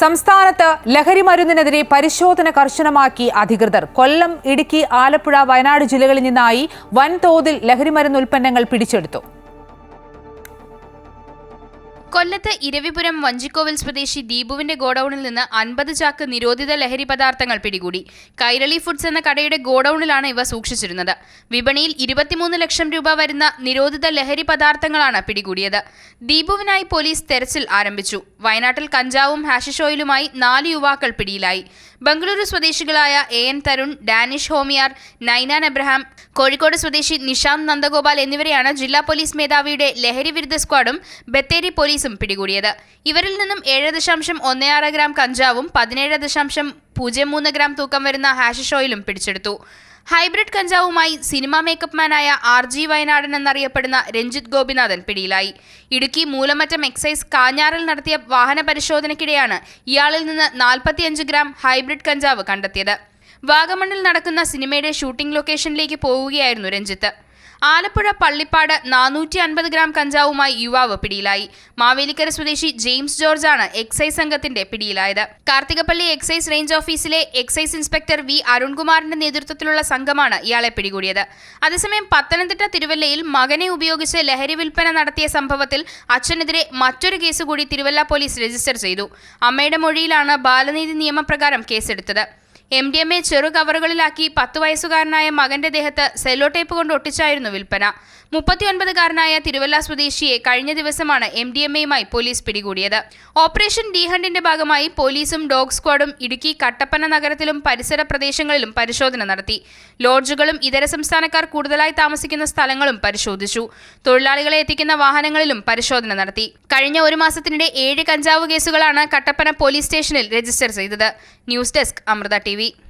സംസ്ഥാനത്ത് ലഹരി മരുന്നിനെതിരെ പരിശോധന കർശനമാക്കി അധികൃതർ. കൊല്ലം ഇടുക്കി ആലപ്പുഴ വയനാട് ജില്ലകളിൽ നിന്നായി വൻതോതിൽ ലഹരി മരുന്ന് ഉൽപ്പന്നങ്ങൾ പിടിച്ചെടുത്തു. കൊല്ലത്ത് ഇരവിപുരം വഞ്ചിക്കോവിൽ സ്വദേശി ദീപുവിന്റെ ഗോഡൌണിൽ നിന്ന് അൻപത് ചാക്ക് നിരോധിത ലഹരി പദാർത്ഥങ്ങൾ പിടികൂടി. കൈരളി ഫുഡ്സ് എന്ന കടയുടെ ഗോഡൌണിലാണ് ഇവ സൂക്ഷിച്ചിരുന്നത്. വിപണിയിൽ ഇരുപത്തിമൂന്ന് ലക്ഷം രൂപ വരുന്ന നിരോധിത ലഹരി പദാർത്ഥങ്ങളാണ് പിടികൂടിയത്. ദീപുവിനായി പോലീസ് തെരച്ചിൽ ആരംഭിച്ചു. വയനാട്ടിൽ കഞ്ചാവും ഹാഷിഷ് ഓയിലുമായി നാല് യുവാക്കൾ പിടിയിലായി. ബംഗളൂരു സ്വദേശികളായ എ എൻ തരുൺ ഡാനിഷ് ഹോമിയാർ നൈനാൻ എബ്രഹാം കോഴിക്കോട് സ്വദേശി നിഷാന്ത് നന്ദഗോപാൽ എന്നിവരെയാണ് ജില്ലാ പോലീസ് മേധാവിയുടെ ലഹരി വിരുദ്ധ സ്ക്വാഡും ബത്തേരി പോലീസും പിടികൂടിയത്. ഇവരിൽ നിന്നും ഏഴ് ദശാംശം ഒന്ന് ആറ് ഗ്രാം കഞ്ചാവും പതിനേഴ് ദശാംശം പൂജ്യം മൂന്ന് ഗ്രാം തൂക്കം വരുന്ന ഹാഷിഷ് ഓയിലും പിടിച്ചെടുത്തു. ഹൈബ്രിഡ് കഞ്ചാവുമായി സിനിമാ മേക്കപ്പ് മാനായ ആർ ജി വയനാടൻ എന്നറിയപ്പെടുന്ന രഞ്ജിത്ത് ഗോപിനാഥൻ പിടിയിലായി. ഇടുക്കി മൂലമറ്റം എക്സൈസ് കാഞ്ഞാറിൽ നടത്തിയ വാഹന പരിശോധനയ്ക്കിടെയാണ് ഇയാളിൽ നിന്ന് നാൽപ്പത്തിയഞ്ച് ഗ്രാം ഹൈബ്രിഡ് കഞ്ചാവ് കണ്ടെത്തിയത്. വാഗമണ്ണിൽ നടക്കുന്ന സിനിമയുടെ ഷൂട്ടിംഗ് ലൊക്കേഷനിലേക്ക് പോവുകയായിരുന്നു രഞ്ജിത്ത്. ആലപ്പുഴ പള്ളിപ്പാട് നാനൂറ്റി അൻപത് ഗ്രാം കഞ്ചാവുമായി യുവാവ് പിടിയിലായി. മാവേലിക്കര സ്വദേശി ജെയിംസ് ആണ് എക്സൈസ് സംഘത്തിന്റെ പിടിയിലായത്. കാർത്തികപ്പള്ളി എക്സൈസ് റേഞ്ച് ഓഫീസിലെ എക്സൈസ് ഇൻസ്പെക്ടർ വി അരുൺകുമാറിന്റെ നേതൃത്വത്തിലുള്ള സംഘമാണ് ഇയാളെ പിടികൂടിയത്. അതേസമയം പത്തനംതിട്ട തിരുവല്ലയിൽ മകനെ ഉപയോഗിച്ച് ലഹരി വിൽപ്പന നടത്തിയ സംഭവത്തിൽ അച്ഛനെതിരെ മറ്റൊരു കേസ് കൂടി തിരുവല്ല പോലീസ് രജിസ്റ്റർ ചെയ്തു. അമ്മയുടെ മൊഴിയിലാണ് ബാലനീതി നിയമപ്രകാരം കേസെടുത്തത്. എം ഡി എം എ ചെറു കവറുകളിലാക്കി പത്ത് വയസ്സുകാരനായ മകന്റെ ദേഹത്ത് സെല്ലോ ടേപ്പ് കൊണ്ട് ഒട്ടിച്ചായിരുന്നു വിൽപ്പന. മുപ്പത്തിയൊൻപതുകാരനായ തിരുവല്ല സ്വദേശിയെ കഴിഞ്ഞ ദിവസമാണ് എം ഡി എം എയുമായി പോലീസ് പിടികൂടിയത്. ഓപ്പറേഷൻ ഡി ഹണ്ടിന്റെ ഭാഗമായി പോലീസും ഡോഗ് സ്ക്വാഡും ഇടുക്കി കട്ടപ്പന നഗരത്തിലും പരിസര പ്രദേശങ്ങളിലും പരിശോധന നടത്തി. ലോഡ്ജുകളും ഇതര സംസ്ഥാനക്കാർ കൂടുതലായി താമസിക്കുന്ന സ്ഥലങ്ങളും പരിശോധിച്ചു. തൊഴിലാളികളെ എത്തിക്കുന്ന വാഹനങ്ങളിലും പരിശോധന നടത്തി. കഴിഞ്ഞ ഒരു മാസത്തിനിടെ ഏഴ് കഞ്ചാവ് കേസുകളാണ് കട്ടപ്പന പോലീസ് സ്റ്റേഷനിൽ രജിസ്റ്റർ ചെയ്തത്. News desk Amritha T baby.